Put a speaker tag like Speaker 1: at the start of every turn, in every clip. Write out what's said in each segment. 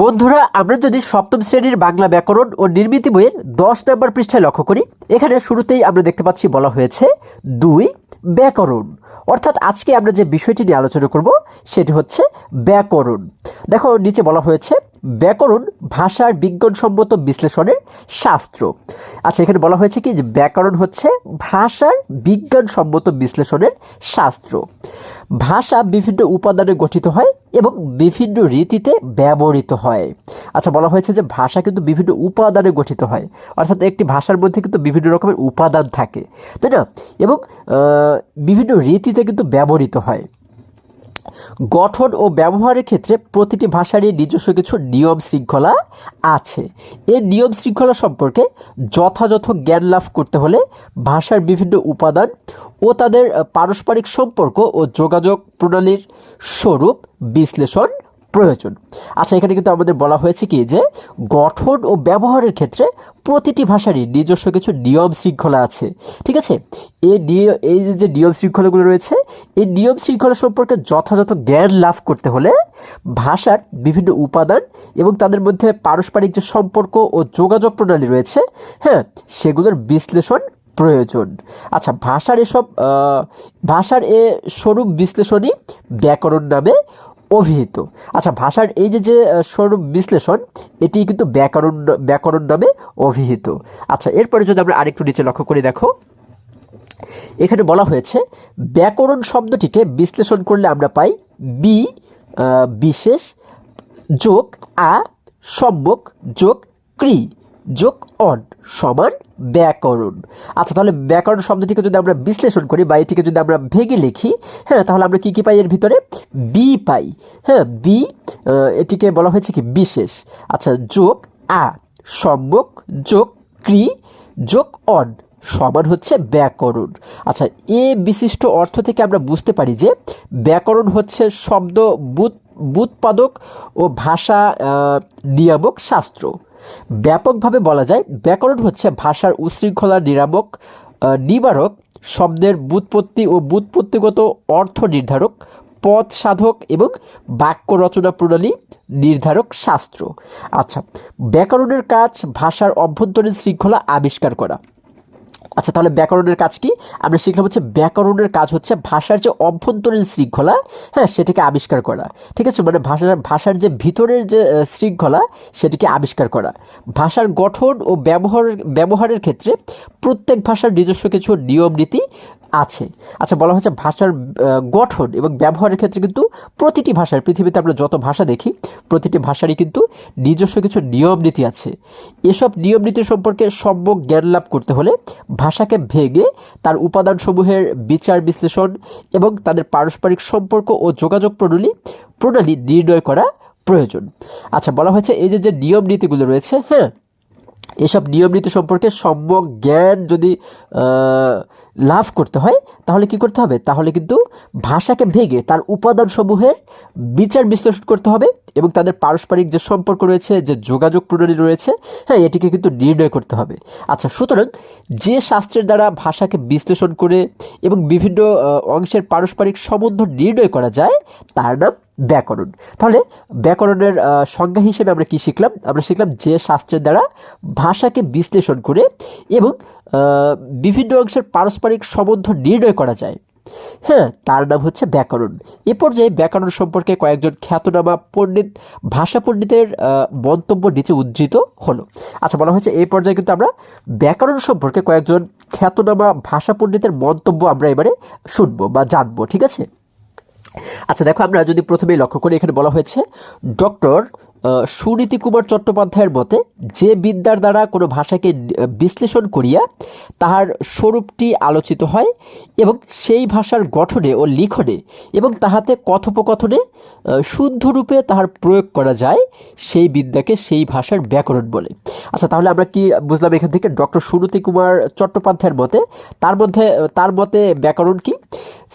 Speaker 1: বন্ধুরা, আমরা যদি সপ্তম শ্রেণির বাংলা ব্যাকরণ ও নির্মিতি বইয়ের দশ নম্বর পৃষ্ঠায় লক্ষ্য করি, এখানে শুরুতেই আমরা দেখতে পাচ্ছি বলা হয়েছে দুই ব্যাকরণ। অর্থাৎ আজকে আমরা যে বিষয়টি নিয়ে আলোচনা করব, সেটি হচ্ছে ব্যাকরণ। দেখো, নিচে বলা হয়েছে ব্যাকরণ ভাষার বিজ্ঞানসম্মত বিশ্লেষণের শাস্ত্র। আচ্ছা এখানে বলা হয়েছে কি যে ব্যাকরণ হচ্ছে ভাষার বিজ্ঞানসম্মত বিশ্লেষণের শাস্ত্র। ভাষা বিভিন্ন উপাদানে গঠিত হয় এবং বিভিন্ন রীতিতে ব্যবহৃত হয়। আচ্ছা বলা হয়েছে যে ভাষা কিন্তু বিভিন্ন উপাদানে গঠিত হয়। অর্থাৎ একটি ভাষার মধ্যে কিন্তু বিভিন্ন রকমের উপাদান থাকে, তাই না? এবং বিভিন্ন রীতিতে কিন্তু ব্যবহৃত হয়। গঠন ও ব্যবহারের ক্ষেত্রে প্রতিটি ভাষারই নিজস্ব কিছু নিয়ম শৃঙ্খলা আছে। এই নিয়ম শৃঙ্খলা সম্পর্কে যথাযথ জ্ঞান লাভ করতে হলে ভাষার বিভিন্ন উপাদান ও তাদের পারস্পরিক সম্পর্ক ও যোগাযোগ প্রণালীর স্বরূপ বিশ্লেষণ প্রয়োজন। আচ্ছা এখানে কিন্তু আমাদের বলা হয়েছে কি যে, গঠন ও ব্যবহারের ক্ষেত্রে প্রতিটি ভাষারই নিজস্ব কিছু নিয়ম শৃঙ্খলা আছে। ঠিক আছে? এই নিয়- এই যে নিয়ম শৃঙ্খলাগুলো রয়েছে, এই নিয়ম শৃঙ্খলা সম্পর্কে যথাযথ জ্ঞান লাভ করতে হলে ভাষার বিভিন্ন উপাদান এবং তাদের মধ্যে পারস্পরিক যে সম্পর্ক ও যোগাযোগ প্রণালী রয়েছে হ্যাঁ সেগুলোর বিশ্লেষণ প্রয়োজন। আচ্ছা ভাষার এসব ভাষার এ স্বরূপ বিশ্লেষণই ব্যাকরণ নামে অভিহিত। আচ্ছা ভাষার এই যে যে স্বরূপ বিশ্লেষণ, এটি কিন্তু ব্যাকরণ ব্যাকরণ নামে অভিহিত। আচ্ছা এরপরে যদি আমরা আরেকটু নিচে লক্ষ্য করে, দেখো। এখানে বলা হয়েছে, ব্যাকরণ শব্দটিকে বিশ্লেষণ করলে আমরা পাই বি বিশেষ, যোগ, আ সম্যক যোগ ক্রি যোগ অন সমান ব্যাকরণ। আচ্ছা তাহলে ব্যাকরণ শব্দটিকে যদি আমরা বিশ্লেষণ করি বা এটিকে যদি আমরা ভেঙে লিখি হ্যাঁ তাহলে আমরা কি কি পাই এর ভিতরে? বি পাই। হ্যাঁ বি এটিকে বলা হয়েছে কি? বিশেষ। আচ্ছা যোগ আ সম্যক যোগ ক্রি যোগ অন সমান হচ্ছে ব্যাকরণ। আচ্ছা এ বিশিষ্ট অর্থ থেকে আমরা বুঝতে পারি যে ব্যাকরণ হচ্ছে শব্দ, বুৎ, বুৎপাদক ও ভাষা নিয়ামক শাস্ত্র। ব্যাপকভাবে বলা যায় ব্যাকরণ হচ্ছে ভাষার উশৃঙ্খলা নিরামক নিবারক, শব্দের বুৎপত্তি ও বুৎপত্তিগত অর্থ নির্ধারক, পথ সাধক এবং বাক্য রচনা প্রণালী নির্ধারক শাস্ত্র। আচ্ছা ব্যাকরণের কাজ ভাষার অভ্যন্তরীণ শৃঙ্খলা আবিষ্কার করা। আচ্ছা তাহলে ব্যাকরণের কাজ কি? আমরা শিখলাম হচ্ছে ব্যাকরণের কাজ হচ্ছে ভাষার যে অভ্যন্তরীণ শৃঙ্খলা হ্যাঁ সেটাকে আবিষ্কার করা। ঠিক আছে? মানে ভাষার ভাষার যে ভিতরের যে শৃঙ্খলা, সেটিকে আবিষ্কার করা। ভাষার গঠন ও ব্যবহার, ব্যবহারের ক্ষেত্রে প্রত্যেক ভাষার নিজস্ব কিছু নিয়ম, নীতি আছে। আচ্ছা বলা হচ্ছে ভাষার গঠন এবং ব্যবহারের ক্ষেত্রে কিন্তু প্রতিটি ভাষার পৃথিবীতে আমরা যত ভাষা দেখি, প্রতিটি ভাষারই কিন্তু নিজস্ব কিছু নিয়ম নীতি আছে। এসব নিয়ম নীতি সম্পর্কে সম্যক জ্ঞান লাভ করতে হলে ভাষাকে ভেঙে তার উপাদানসমূহের বিচার, বিশ্লেষণ এবং তাদের পারস্পরিক সম্পর্ক ও যোগাযোগ প্রণালী প্রণালী নির্ণয় করা প্রয়োজন। আচ্ছা বলা হয়েছে এই যে যে নিয়ম নীতিগুলো রয়েছে হ্যাঁ এসব নিয়ম নীতি সম্পর্কে সম্যক জ্ঞান যদি লাভ করতে হয়, তাহলে কি করতে হবে? তাহলে কিন্তু ভাষাকে ভেঙে তার উপাদানসমূহের বিচার বিশ্লেষণ করতে হবে এবং তাদের পারস্পরিক যে সম্পর্ক রয়েছে, যে যোগাযোগ প্রণালী রয়েছে হ্যাঁ এটিকে কিন্তু নির্ণয় করতে হবে। আচ্ছা সুতরাং যে শাস্ত্রের দ্বারা ভাষাকে বিশ্লেষণ করে এবং বিভিন্ন অংশের পারস্পরিক সম্বন্ধ নির্ণয় করা যায়, তার নাম ব্যাকরণ। তাহলে ব্যাকরণের সংজ্ঞা হিসেবে আমরা কি শিখলাম? আমরা শিখলাম যে শাস্ত্রের দ্বারা ভাষাকে বিশ্লেষণ করে এবং বিভিন্ন অংশের পারস্পরিক সম্বন্ধ নির্ণয় করা যায়। হ্যাঁ তার নাম হচ্ছে ব্যাকরণ। এ পর্যায়ে ব্যাকরণ সম্পর্কে কয়েকজন খ্যাতনামা পণ্ডিত, ভাষা পণ্ডিতের মন্তব্য নিচে উদ্ধৃত হলো। আচ্ছা বলা হয়েছে এই পর্যায়ে কিন্তু আমরা ব্যাকরণ সম্পর্কে কয়েকজন খ্যাতনামা ভাষা পণ্ডিতের মন্তব্য আমরা এবারে শুনব বা জানব, ঠিক আছে? আচ্ছা দেখো আমরা যদি প্রথমেই লক্ষ্য করি, এখানে বলা হয়েছে, ডক্টর সুনীতি কুমার চট্টোপাধ্যায়ের মতে যে বিদ্যার দ্বারা কোনো ভাষাকে বিশ্লেষণ করিয়া তাহার স্বরূপটি আলোচিত হয় এবং সেই ভাষার গঠনে ও লিখনে এবং তাহাতে কথোপকথনে শুদ্ধরূপে তাহার প্রয়োগ করা যায়, সেই বিদ্যাকে সেই ভাষার ব্যাকরণ বলে। আচ্ছা তাহলে আমরা কি বুঝলাম এখান থেকে? ডক্টর সুনীতি কুমার চট্টোপাধ্যায়ের মতে, তার মধ্যে, তার মতে ব্যাকরণ কি?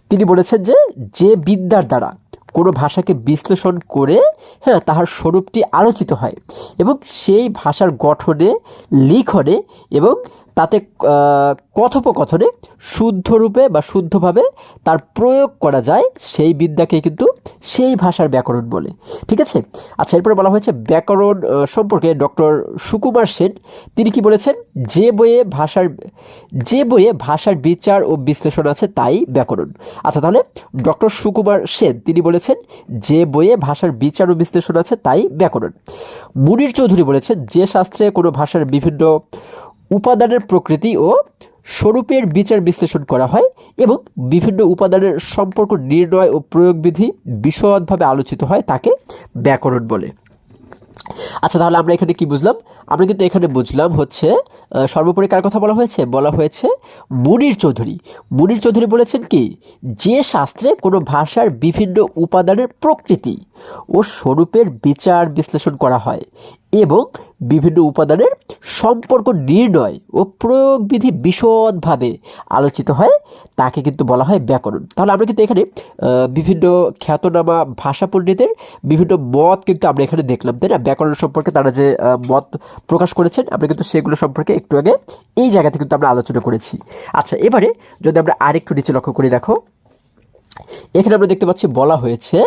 Speaker 1: তিনি বলেছেন যে যে বিদ্যার দ্বারা কোনো ভাষাকে বিশ্লেষণ করে হ্যাঁ তাহার স্বরূপটি আলোচিত হয় এবং সেই ভাষার গঠনে, লিখনে এবং তাতে কথোপকথনে শুদ্ধরূপে বা শুদ্ধভাবে তার প্রয়োগ করা যায় সেই বিদ্যাকে কিন্তু সেই ভাষার ব্যাকরণ বলে। ঠিক আছে? আচ্ছা এরপরে বলা হয়েছে ব্যাকরণ সম্পর্কে ডক্টর সুকুমার সেন, তিনি কি বলেছেন? যে বইয়ে ভাষার, যে বইয়ে ভাষার বিচার ও বিশ্লেষণ আছে তাই ব্যাকরণ। আচ্ছা তাহলে ডক্টর সুকুমার সেন, তিনি বলেছেন যে বইয়ে ভাষার বিচার ও বিশ্লেষণ আছে তাই ব্যাকরণ। মুনির চৌধুরী বলেছেন, যে শাস্ত্রে কোনো ভাষার বিভিন্ন উপাদানের প্রকৃতি ও স্বরূপের বিচার বিশ্লেষণ করা হয় এবং বিভিন্ন উপাদানের সম্পর্ক নির্ণয় ও প্রয়োগবিধি বিশদভাবে আলোচিত হয় তাকে ব্যাকরণ বলে। আচ্ছা তাহলে আমরা এখানে কি বুঝলাম? আমরা কিন্তু এখানে বুঝলাম হচ্ছে সর্বোপরি কার কথা বলা হয়েছে? বলা হয়েছে মুনির চৌধুরী। মুনির চৌধুরী বলেছেন কি, যে শাস্ত্রে কোনো ভাষার বিভিন্ন উপাদানের প্রকৃতি ও স্বরূপের বিচার বিশ্লেষণ করা হয় এবং বিভিন্ন উপাদানের সম্পর্ক নির্ণয় ও প্রয়োগবিধি বিশদভাবে আলোচিত হয়। তাকে কিন্তু বলা হয় ব্যাকরণ। তাহলে আমরা কিন্তু এখানে বিভিন্ন খ্যাতনামা ভাষা পণ্ডিতের বিভিন্ন মত কিন্তু আমরা এখানে দেখলাম, তাই না? ব্যাকরণ সম্পর্কে তারা যে মত প্রকাশ করেছেন, আমরা কিন্তু সেগুলো সম্পর্কে একটু আগে এই জায়গাতে কিন্তু আমরা আলোচনা করেছি। আচ্ছা এবারে যদি আমরা আরেকটু নিচে লক্ষ্য করি, দেখো। এখানে আমরা দেখতে পাচ্ছি বলা হয়েছে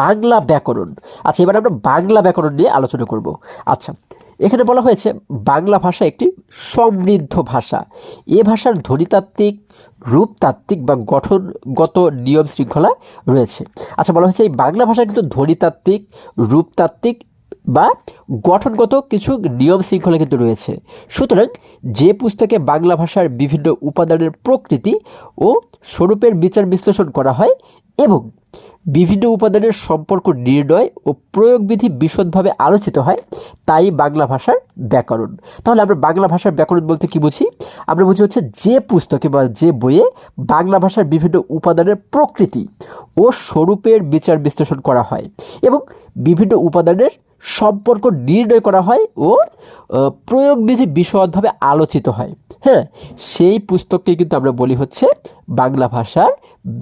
Speaker 1: বাংলা ব্যাকরণ। আচ্ছা এবার আমরা বাংলা ব্যাকরণ নিয়ে আলোচনা করব। আচ্ছা এখানে বলা হয়েছে বাংলা ভাষা একটি সমৃদ্ধ ভাষা। এ ভাষার ধ্বনিতাত্ত্বিক, রূপতাত্ত্বিক বা গঠনগত নিয়ম শৃঙ্খলা রয়েছে। আচ্ছা বলা হয়েছে এই বাংলা ভাষা কিন্তু ধ্বনিতাত্ত্বিক, রূপতাত্ত্বিক বা গঠনগত কিছু নিয়ম শৃঙ্খলা কিন্তু রয়েছে। সুতরাং যে পুস্তকে বাংলা ভাষার বিভিন্ন উপাদানের প্রকৃতি ও স্বরূপের বিচার বিশ্লেষণ করা হয় এবং বিভিন্ন উপাদানের সম্পর্ক নির্ণয় ও প্রয়োগবিধি বিশদভাবে আলোচিত হয়, তাই বাংলা ভাষার ব্যাকরণ। তাহলে আমরা বাংলা ভাষার ব্যাকরণ বলতে কি বুঝি? আমরা বুঝি হচ্ছে যে পুস্তকে বা যে বইয়ে বাংলা ভাষার বিভিন্ন উপাদানের প্রকৃতি ও স্বরূপের বিচার বিশ্লেষণ করা হয় এবং বিভিন্ন উপাদানের সম্পর্ক নির্ণয় করা হয় ও প্রয়োগবিধি বিশদভাবে আলোচিত হয়। হ্যাঁ সেই পুস্তককে কিন্তু আমরা বলি হচ্ছে বাংলা ভাষার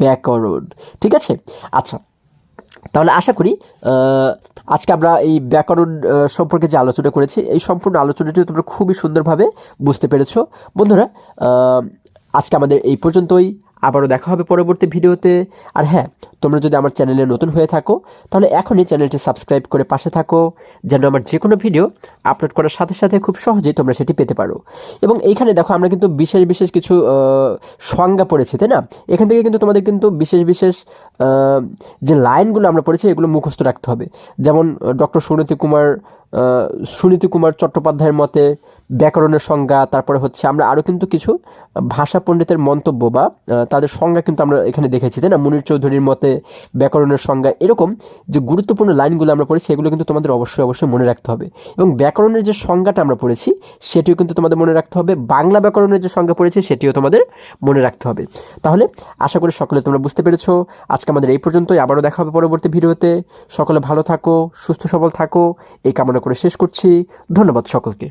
Speaker 1: ব্যাকরণ। ঠিক আছে? আচ্ছা তাহলে আশা করি আজকে আমরা এই ব্যাকরণ সম্পর্কে যে আলোচনা করেছি, এই সম্পূর্ণ আলোচনাটি তোমরা খুবই সুন্দরভাবে বুঝতে পেরেছ। বন্ধুরা আজকে আমাদের এই পর্যন্তই। আবারও দেখা হবে পরবর্তী ভিডিওতে। আর হ্যাঁ তোমরা যদি আমার চ্যানেলে নতুন হয়ে থাকো, তাহলে এখনই চ্যানেলটি সাবস্ক্রাইব করে পাশে থাকো, যেন আমার যে কোনো ভিডিও আপলোড করার সাথে সাথে খুব সহজেই তোমরা সেটি পেতে পারো। এবং এইখানে দেখো, আমরা কিন্তু বিশেষ বিশেষ কিছু সংজ্ঞা পড়েছি, তাই না? এখান থেকে কিন্তু তোমাদের কিন্তু বিশেষ বিশেষ যে লাইনগুলো আমরা পড়েছি, এগুলো মুখস্থ রাখতে হবে। যেমন ডক্টর সুনীতি কুমার সুনীতি কুমার চট্টোপাধ্যায়ের মতে ব্যাকরণের সংজ্ঞা, তারপরে হচ্ছে আমরা আরও কিন্তু কিছু ভাষা পণ্ডিতের মন্তব্য বা তাদের সংজ্ঞা কিন্তু আমরা এখানে দেখেছি, তাই না? মুনির চৌধুরীর মতে ব্যাকরণের সংজ্ঞা এরকম যে গুরুত্বপূর্ণ লাইনগুলো আমরা পড়েছি, এগুলো কিন্তু তোমাদের অবশ্যই অবশ্যই মনে রাখতে হবে। এবং ব্যাকরণের যে সংজ্ঞাটা আমরা পড়েছি, সেটিও কিন্তু তোমাদের মনে রাখতে হবে। বাংলা ব্যাকরণের যে সংজ্ঞা পড়েছি, সেটিও তোমাদের মনে রাখতে হবে। তাহলে আশা করি সকলে তোমরা বুঝতে পেরেছ। আজকে আমাদের এই পর্যন্তই, আবারও দেখা হবে পরবর্তী ভিডিওতে। সকলে ভালো থাকো, সুস্থ সবল থাকো, এই কামনা করে শেষ করছি। ধন্যবাদ সকলকে।